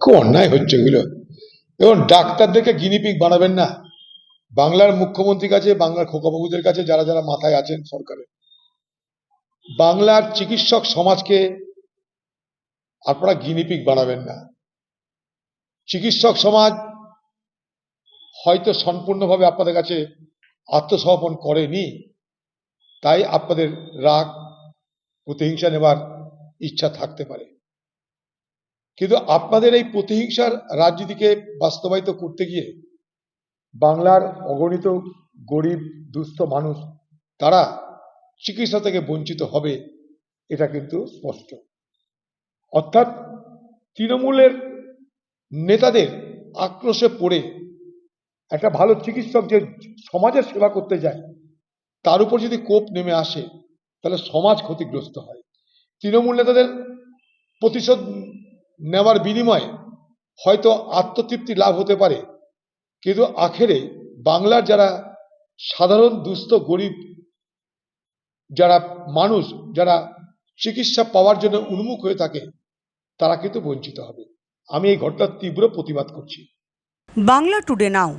খুব অন্যায় হচ্ছে এগুলো এবং ডাক্তারদেরকে গিনিপিক বানাবেন না। বাংলার মুখ্যমন্ত্রীর কাছে, বাংলার খোকাবাবুদের কাছে যারা যারা মাথায় আছেন সরকারে বাংলার চিকিৎসক সমাজকে আপনারা গিনিপিক বানাবেন না। চিকিৎসক সমাজ হয়তো সম্পূর্ণভাবে আপনাদের কাছে আত্মসমর্পণ করেনি, তাই আপনাদের রাগ, প্রতিহিংসা নেবার ইচ্ছা থাকতে পারে। কিন্তু আপনাদের এই প্রতিহিংসার রাজনীতিকে বাস্তবায়িত করতে গিয়ে বাংলার অগণিত গরিব, দুস্থ মানুষ, তারা চিকিৎসা থেকে বঞ্চিত হবে, এটা কিন্তু স্পষ্ট। অর্থাৎ তৃণমূলের নেতাদের আক্রোশে পড়ে একটা ভালো চিকিৎসক যে সমাজের সেবা করতে যায়, তার উপর যদি কোপ নেমে আসে, তাহলে সমাজ ক্ষতিগ্রস্ত হয়। তৃণমূল নেতাদের প্রতিশোধ নেওয়ার বিনিময়ে হয়তো আত্মতৃপ্তি লাভ হতে পারে। কিন্তু আখেরে বাংলার যারা সাধারণ, দুস্থ, গরিব যারা মানুষ, যারা চিকিৎসা পাওয়ার জন্য উন্মুখ হয়ে থাকে, তারা কিন্তু বঞ্চিত হবে। আমি এই ঘটনার তীব্র প্রতিবাদ করছি। Bangla today now.